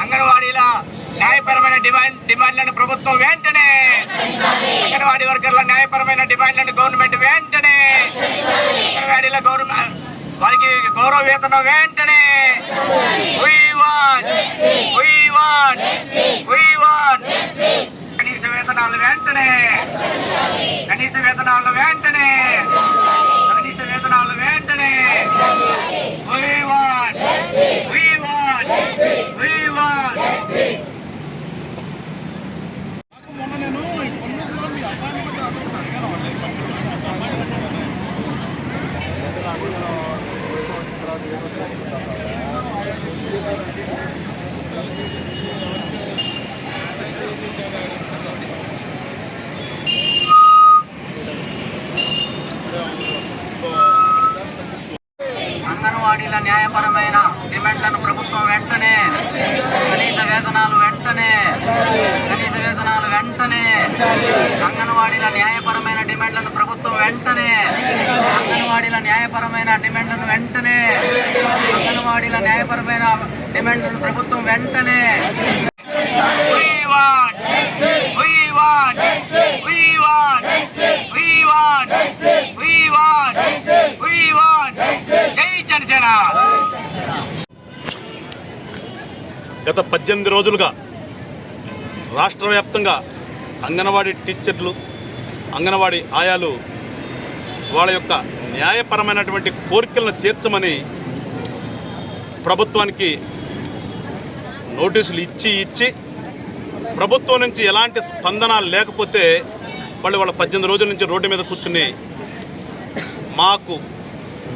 అంగన్వాడీల న్యాయపరమైన డిమాండ్ డిమాండ్లను ప్రభుత్వం వెంటనే అంగన్వాడీ వర్కర్ల న్యాయపరమైన డిమాండ్లను గవర్నమెంట్ వెంటనే అంగన్వాడీల గవర్నమెంట్ వారికి గౌరవ వేతనం వెంటనే. కనీస వేతనాలు వెంటనే కనీస వేతనాలు వెంటనే కనీస వేతనాలు వెంటనే We want, we want, we want. మొన్న నేను ఈ పొన్నులో మీ అపాయింట్మెంట్ అడుగుతాను అడిగాను వాళ్ళు. అంగన్వాడీల న్యాయపరమైన డిమాండ్లను ప్రభుత్వం వెంటనే కనీస వేతనాలు వెంటనే కనీస వేతనాలు వెంటనే అంగన్వాడీల న్యాయపరమైన డిమాండ్లను ప్రభుత్వం వెంటనే అంగన్వాడీల న్యాయపరమైన డిమాండ్లను వెంటనే అంగన్వాడీల న్యాయపరమైన డిమాండ్లను ప్రభుత్వం వెంటనే గత పద్దెనిమిది రోజులుగా రాష్ట్ర వ్యాప్తంగా అంగన్వాడీ టీచర్లు అంగన్వాడీ ఆయాలు వాళ్ళ యొక్క న్యాయపరమైనటువంటి కోరికలను తీర్చమని ప్రభుత్వానికి నోటీసులు ఇచ్చి ఇచ్చి ప్రభుత్వం నుంచి ఎలాంటి స్పందన లేకపోతే వాళ్ళు వాళ్ళ పద్దెనిమిది రోజుల నుంచి రోడ్డు మీద కూర్చుని మాకు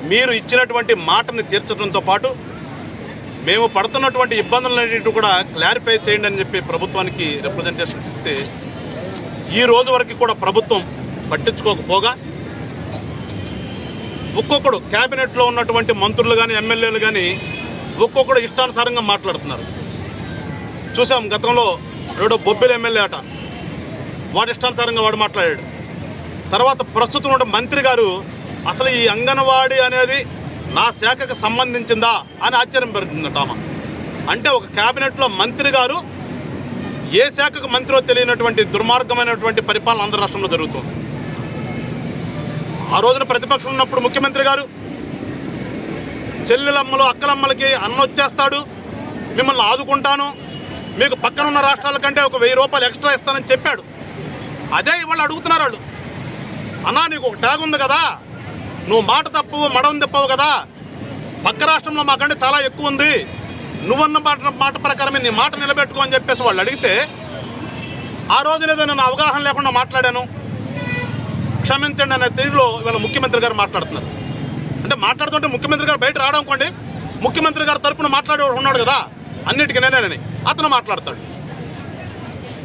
మీరు ఇచ్చినటువంటి మాటని తీర్చడంతో పాటు మేము పడుతున్నటువంటి ఇబ్బందులన్నిటి కూడా క్లారిఫై చేయండి అని చెప్పి ప్రభుత్వానికి రిప్రజెంటేషన్ ఇస్తే ఈ రోజు వరకు కూడా ప్రభుత్వం పట్టించుకోకపోగా ఒక్కొక్కడు క్యాబినెట్లో ఉన్నటువంటి మంత్రులు కానీ ఎమ్మెల్యేలు కానీ ఒక్కొక్కడు ఇష్టానుసారంగా మాట్లాడుతున్నారు. చూసాం గతంలో ఎవడో బొబ్బిల ఎమ్మెల్యే అట. వాడు ఇష్టానుసారంగా వాడు మాట్లాడాడు. తర్వాత ప్రస్తుతం ఉన్న మంత్రి గారు అసలు ఈ అంగన్వాడీ అనేది నా శాఖకు సంబంధించిందా అని ఆశ్చర్యం పెడుతుందట ఆమె. అంటే ఒక క్యాబినెట్లో మంత్రి గారు ఏ శాఖకు మంత్రో తెలియనటువంటి దుర్మార్గమైనటువంటి పరిపాలన ఆంధ్ర రాష్ట్రంలో జరుగుతుంది. ఆ రోజున ప్రతిపక్షం ఉన్నప్పుడు ముఖ్యమంత్రి గారు చెల్లెలమ్మలు అక్కలమ్మలకి అన్న వచ్చేస్తాడు. మిమ్మల్ని ఆదుకుంటాను. మీకు పక్కన ఉన్న రాష్ట్రాల కంటే ఒక వెయ్యి రూపాయలు ఎక్స్ట్రా ఇస్తానని చెప్పాడు. అదే ఇవాళ అడుగుతున్నారు వాళ్ళు. అన్నా నీకు ఒక ట్యాగ్ ఉంది కదా. నువ్వు మాట తప్పవు మడవం తిప్పవు కదా. పక్క రాష్ట్రంలో మాకంటే చాలా ఎక్కువ ఉంది. నువ్వన్న మాట మాట ప్రకారమే నీ మాట నిలబెట్టుకో అని చెప్పేసి వాళ్ళు అడిగితే ఆ రోజున ఏదో నేను అవగాహన లేకుండా మాట్లాడాను. క్షమించండి అనే తీరులో ఇవాళ ముఖ్యమంత్రి గారు మాట్లాడుతున్నారు. అంటే మాట్లాడుతుంటే ముఖ్యమంత్రి గారు బయట రావడం అనుకోండి ముఖ్యమంత్రి గారు తరపున మాట్లాడే ఉన్నాడు కదా అన్నిటికీ నేనేనని అతను మాట్లాడతాడు.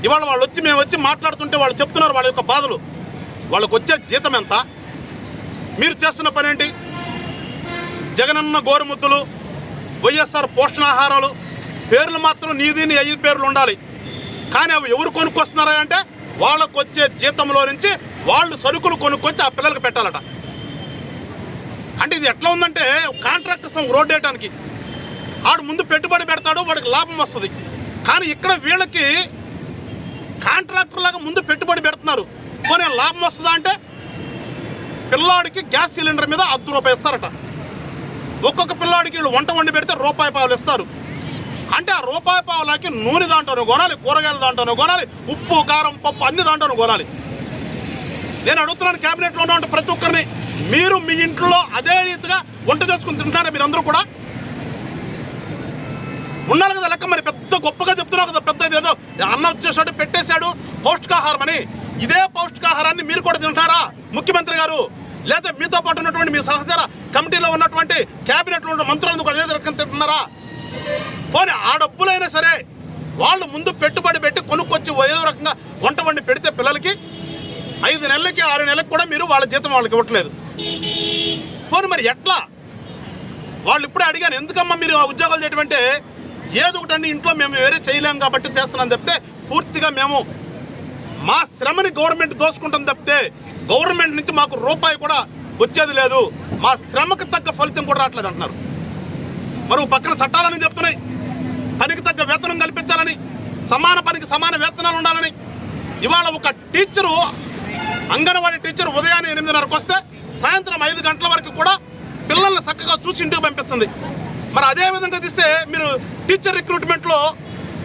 ఇవాళ వాళ్ళు వచ్చి మేము వచ్చి మాట్లాడుతుంటే వాళ్ళు చెప్తున్నారు వాళ్ళ యొక్క బాధలు. వాళ్ళకు వచ్చే జీతం ఎంత? మీరు చేస్తున్న పని ఏంటి? జగనన్న గోరుముద్దులు వైఎస్ఆర్ పోషణాహారాలు పేర్లు మాత్రం నీది నీ ఐదు పేర్లు ఉండాలి. కానీ అవి ఎవరు కొనుక్కొస్తున్నారా అంటే వాళ్ళకు వచ్చే జీతంలో నుంచి వాళ్ళు సరుకులు కొనుక్కొచ్చి ఆ పిల్లలకు పెట్టాలట. అంటే ఇది ఎట్లా ఉందంటే కాంట్రాక్ట్ రోడ్ వేయడానికి ఆడు ముందు పెట్టుబడి పెడతాడు వాడికి లాభం వస్తుంది. కానీ ఇక్కడ వీళ్ళకి కాంట్రాక్టర్ లాగా ముందు పెట్టుబడి పెడుతున్నారు. పోనీ లాభం వస్తుందా అంటే పిల్లాడికి గ్యాస్ సిలిండర్ మీద అర్ధ రూపాయి ఇస్తారట. ఒక్కొక్క పిల్లాడికి వీళ్ళు వంట వండి పెడితే రూపాయి పావులు ఇస్తారు. అంటే ఆ రూపాయి పావులకి నూనె దాంట్లోనే కొనాలి కూరగాయలు దాంట్లోనే కొనాలి ఉప్పు కారం పప్పు అన్ని దాంట్లోనే కొనాలి. నేను అడుగుతున్నాను క్యాబినెట్లో ఉన్నటువంటి ప్రతి ఒక్కరిని. మీరు మీ ఇంట్లో అదే రీతిగా వంట చేసుకుని తింటున్నారా మీరందరూ కూడా? ఉన్నారు కదా లెక్క మరి పెద్ద గొప్పగా చెప్తున్నావు కదా పెద్ద ఏదో అన్న వచ్చేసాడు పెట్టేశాడు పౌష్టికాహారం అని ఇదే పౌష్టికాహారాన్ని మీరు కూడా తింటారా ముఖ్యమంత్రి గారు? లేదా మీతో పాటు ఉన్నటువంటి మీ సహచర కమిటీలో ఉన్నటువంటి క్యాబినెట్లో ఉన్న మంత్రులను కూడా ఏదో రకం తింటున్నారా? పోనీ ఆ డబ్బులైనా సరే వాళ్ళు ముందు పెట్టుబడి పెట్టి కొనుక్కొచ్చి ఏదో రకంగా వంట వండి పెడితే పిల్లలకి ఐదు నెలలకి ఆరు నెలలకు కూడా మీరు వాళ్ళ జీతం వాళ్ళకి ఇవ్వట్లేదు. పోనీ మరి ఎట్లా? వాళ్ళు ఇప్పుడే అడిగాను ఎందుకమ్మా మీరు ఆ ఉద్యోగాలు చేయటమంటే ఏదో ఒకటండి ఇంట్లో మేము వేరే చేయలేం కాబట్టి చేస్తున్నాం తప్పితే పూర్తిగా మేము మా శ్రమని గవర్నమెంట్ దోసుకుంటాం తప్పితే గవర్నమెంట్ నుంచి మాకు రూపాయి కూడా వచ్చేది లేదు. మా శ్రమకు తగ్గ ఫలితం కూడా రావట్లేదు అంటున్నారు. మరి పక్కన చట్టాలని చెప్తున్నాయి. పనికి తగ్గ వేతనం కల్పించాలని సమాన పనికి సమాన వేతనాలు ఉండాలని. ఇవాళ ఒక టీచరు అంగన్వాడీ టీచర్ ఉదయాన్నే ఎనిమిదిన్నరకు వస్తే సాయంత్రం ఐదు గంటల వరకు కూడా పిల్లల్ని చక్కగా చూసి ఇంటికి పంపిస్తుంది. మరి అదే విధంగా తీస్తే మీరు టీచర్ రిక్రూట్మెంట్లో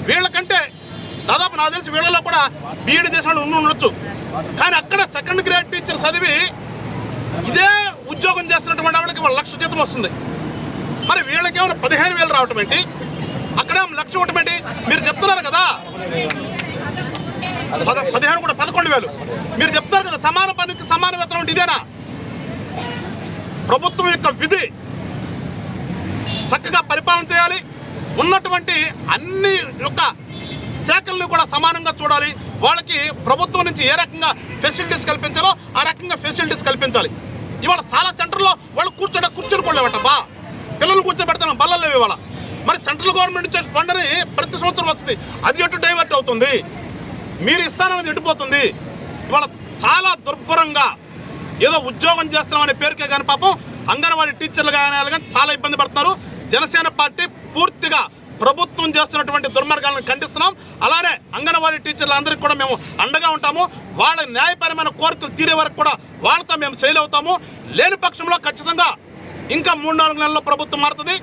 వీళ్ళకంటే దాదాపు నాకు తెలిసి వీళ్ళలో కూడా బీఈడి చేసిన ఉండి ఉండొచ్చు. కానీ అక్కడ సెకండ్ గ్రేడ్ టీచర్ చదివి ఇదే ఉద్యోగం చేస్తున్నటువంటి వాళ్ళకి వాళ్ళ లక్ష జీతం వస్తుంది. మరి వీళ్ళకేమైనా పదిహేను వేలు రావటం ఏంటి? అక్కడే లక్ష ఇవ్వటం ఏంటి? మీరు చెప్తున్నారు కదా. పదిహేను కూడా పదకొండు వేలు. మీరు చెప్తారు కదా సమాన పనికి సమాన వేతనం అంటే ఇదేనా? ప్రభుత్వం యొక్క విధి చక్కగా పరిపాలన చేయాలి. ఉన్నటువంటి అన్ని యొక్క శాఖల్ని కూడా సమానంగా చూడాలి. వాళ్ళకి ప్రభుత్వం నుంచి ఏ రకంగా ఫెసిలిటీస్ కల్పించాలో ఆ రకంగా ఫెసిలిటీస్ కల్పించాలి. ఇవాళ చాలా సెంటర్లో వాళ్ళు కూర్చోట కూర్చొని కూడా బా. పిల్లలు కూర్చోబెడతాను బల్లలు ఇవాళ. మరి సెంట్రల్ గవర్నమెంట్ ఇచ్చే ఫండ్ని ప్రతి సంవత్సరం వస్తుంది. అది ఎటు డైవర్ట్ అవుతుంది? మీరు ఇస్తానన్నది ఎండిపోతుంది ఇవాళ చాలా దుర్భరంగా ఏదో ఉద్యోగం చేస్తున్నామనే పేరుకే కానీ పాపం అంగన్వాడీ టీచర్లు కానీ కానీ చాలా ఇబ్బంది పడుతున్నారు. జనసేన పార్టీ పూర్తిగా ప్రభుత్వం చేస్తున్నటువంటి దుర్మార్గాలను ఖండిస్తున్నాం. అలానే అంగన్వాడీ టీచర్లు అందరికీ కూడా మేము అండగా ఉంటాము. వాళ్ళ న్యాయపరమైన కోరికలు తీరే వరకు కూడా వాళ్ళతో మేము శైలి అవుతాము. లేని పక్షంలో ఖచ్చితంగా ఇంకా మూడు నాలుగు నెలల్లో ప్రభుత్వం మారుతుంది.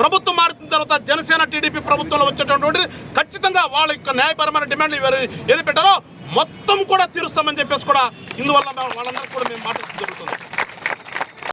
ప్రభుత్వం మారిన తర్వాత జనసేన టీడీపీ ప్రభుత్వంలో వచ్చేటటువంటి ఖచ్చితంగా వాళ్ళ యొక్క న్యాయపరమైన డిమాండ్లు ఎవరు ఏది పెట్టారో మొత్తం కూడా తీరుస్తామని చెప్పేసి కూడా ఇందువల్ల వాళ్ళందరికీ కూడా మేము మాట్లాడుతూ జరుగుతుంది.